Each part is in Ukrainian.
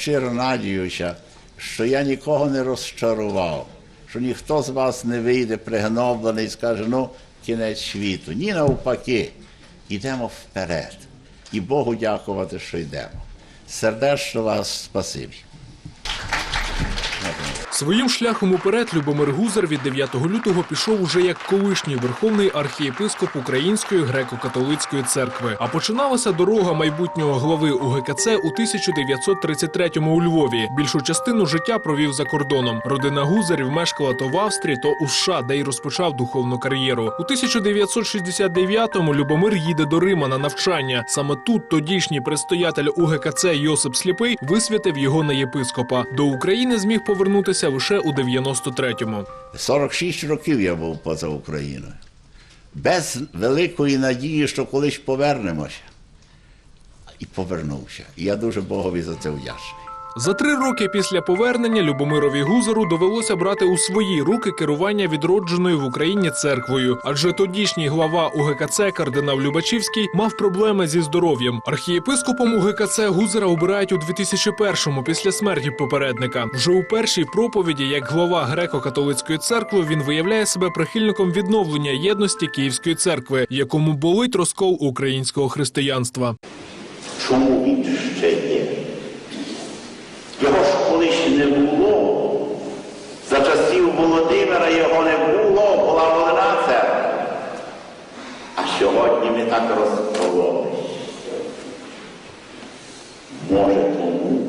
щиро надіюся, що я нікого не розчарував, що ніхто з вас не вийде пригноблений і скаже, ну, кінець світу. Ні, навпаки, йдемо вперед. І Богу дякувати, що йдемо. Сердечно вас спасибі. Своїм шляхом уперед Любомир Гузар від 9 лютого пішов уже як колишній верховний архієпископ Української греко-католицької церкви. А починалася дорога майбутнього глави УГКЦ у 1933-му у Львові. Більшу частину життя провів за кордоном. Родина Гузарів мешкала то в Австрії, то у США, де й розпочав духовну кар'єру. У 1969-му Любомир їде до Рима на навчання. Саме тут тодішній предстоятель УГКЦ Йосип Сліпий висвятив його на єпископа. До України зміг повернутися лише у 93-му. 46 років я був поза Україною. Без великої надії, що колись повернемося. І повернувся. І я дуже Богові за це вдячний. За три роки після повернення Любомирові Гузару довелося брати у свої руки керування відродженою в Україні церквою, адже тодішній глава УГКЦ кардинал Любачівський мав проблеми зі здоров'ям. Архієпископом УГКЦ Гузара обирають у 2001-му після смерті попередника. Вже у першій проповіді, як глава греко-католицької церкви, він виявляє себе прихильником відновлення єдності Київської церкви, якому болить розкол українського християнства. Чому ще є? Його ж колись не було. За часів Володимира його не було, була одна церква. А сьогодні ми так розкололися. Може тому,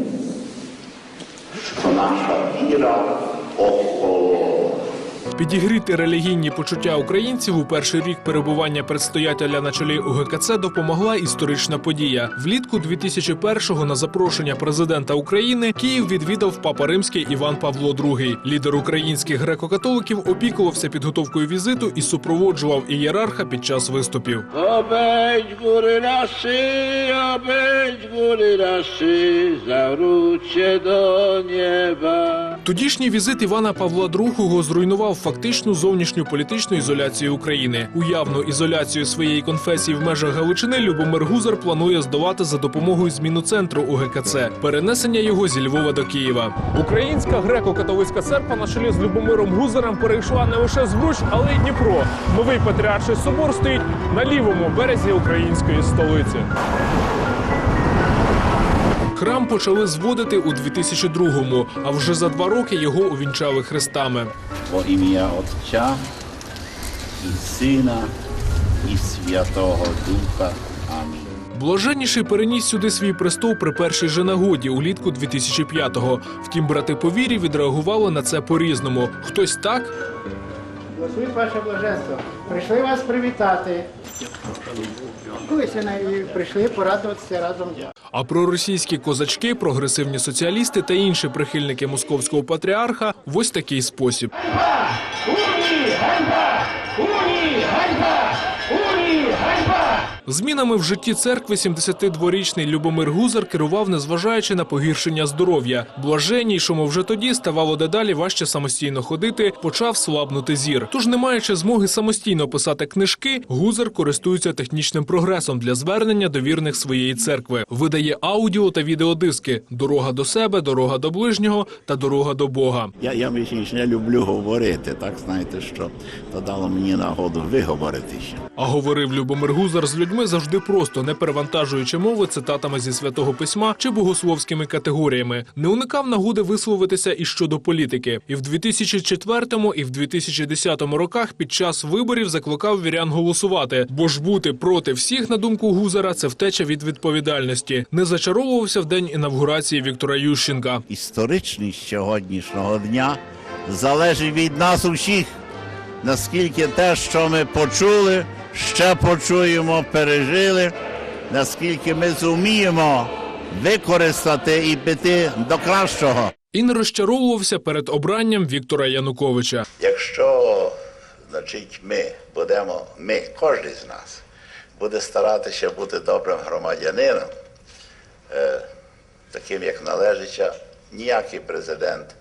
що наша віра охолола. Підігріти релігійні почуття українців у перший рік перебування предстоятеля на чолі УГКЦ допомогла історична подія. Влітку 2001-го на запрошення президента України Київ відвідав папа римський Іван Павло II. Лідер українських греко-католиків опікувався підготовкою візиту і супроводжував ієрарха під час виступів. Тодішній візит Івана Павла II зруйнував фактичну зовнішню політичну ізоляцію України. Уявну ізоляцію своєї конфесії в межах Галичини Любомир Гузар планує здолати за допомогою зміну центру УГКЦ, перенесення його зі Львова до Києва. Українська греко-католицька церква на чолі з Любомиром Гузарем перейшла не лише з Збруч, але й Дніпро. Новий патріарший собор стоїть на лівому березі української столиці. Храм почали зводити у 2002-му, а вже за два роки його увінчали хрестами. Во ім'я Отця і Сина, і Святого Духа. Амінь. Блаженніший переніс сюди свій престол при першій же нагоді улітку 2005-го. Втім, брати по вірі відреагували на це по-різному. Хтось так, Благословіть ваше блаженство. Прийшли вас привітати. Колись і прийшли порадуватися разом. а проросійські козачки, прогресивні соціалісти та інші прихильники московського патріарха в ось такий спосіб. Змінами в житті церкви 72-річний Любомир Гузар керував, незважаючи на погіршення здоров'я. Блаженнішому вже тоді ставало дедалі важче самостійно ходити, почав слабнути зір. Тож, не маючи змоги самостійно писати книжки, Гузар користується технічним прогресом для звернення до вірних своєї церкви. Видає аудіо та відеодиски: дорога до себе, дорога до ближнього та дорога до Бога. Я, я не люблю говорити, так знаєте, що то дало мені нагоду виговоритися. А говорив Любомир Гузар з людьми завжди просто, не перевантажуючи мови цитатами зі святого письма чи богословськими категоріями. Не уникав нагоди висловитися і щодо політики. І в 2004 і в 2010 роках під час виборів закликав вірян голосувати, бо ж бути проти всіх, на думку Гузара, це втеча від відповідальності. Не зачаровувався в день інавгурації Віктора Ющенка. Історичність сьогоднішнього дня залежить від нас усіх, наскільки те, що ми почули, ще почуємо, пережили, наскільки ми зуміємо використати і піти до кращого. І не розчаровувався перед обранням Віктора Януковича. Якщо значить, ми будемо, ми, кожен з нас, буде старатися бути добрим громадянином, е, таким як належить, ніякий президент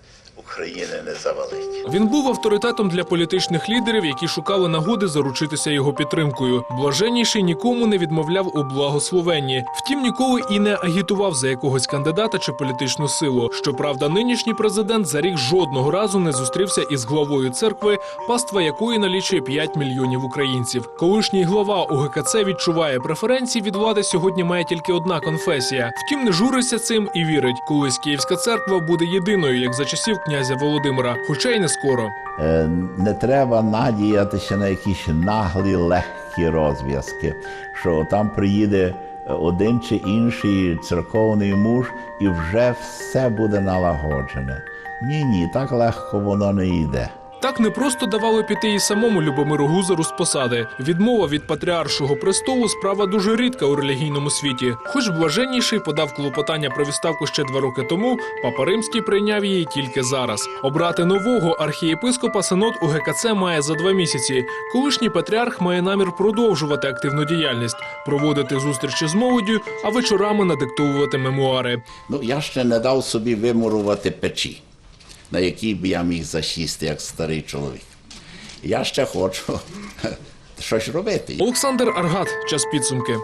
України не завалить. Він був авторитетом для політичних лідерів, які шукали нагоди заручитися його підтримкою. Блаженніший нікому не відмовляв у благословенні. Втім, ніколи і не агітував за якогось кандидата чи політичну силу. Щоправда, нинішній президент за рік жодного разу не зустрівся із главою церкви, паства якої налічує 5 мільйонів українців. Колишній глава УГКЦ відчуває преференції від влади. Сьогодні має тільки одна конфесія. Втім, не журиться цим і вірить, колись Київська церква буде єдиною, як за часів князя Володимира, хоча й не скоро. Е, Не треба надіятися на якісь наглі, легкі розв'язки, що там приїде один чи інший церковний муж і вже все буде налагоджене. Ні, ні, так легко воно не йде. Так не просто давали піти і самому Любомиру Гузару з посади. Відмова від патріаршого престолу справа дуже рідка у релігійному світі. Хоч блаженніший подав клопотання про відставку ще два роки тому, папа Римський прийняв її тільки зараз. Обрати нового архієпископа синод у ГКЦ має за два місяці. Колишній патріарх має намір продовжувати активну діяльність, проводити зустрічі з молоддю, а вечорами надиктовувати мемуари. Ну, я ще не дав собі вимурувати печі, на якій б я міг засісти як старий чоловік. Я ще хочу щось робити. Олександр Аргат, час підсумки.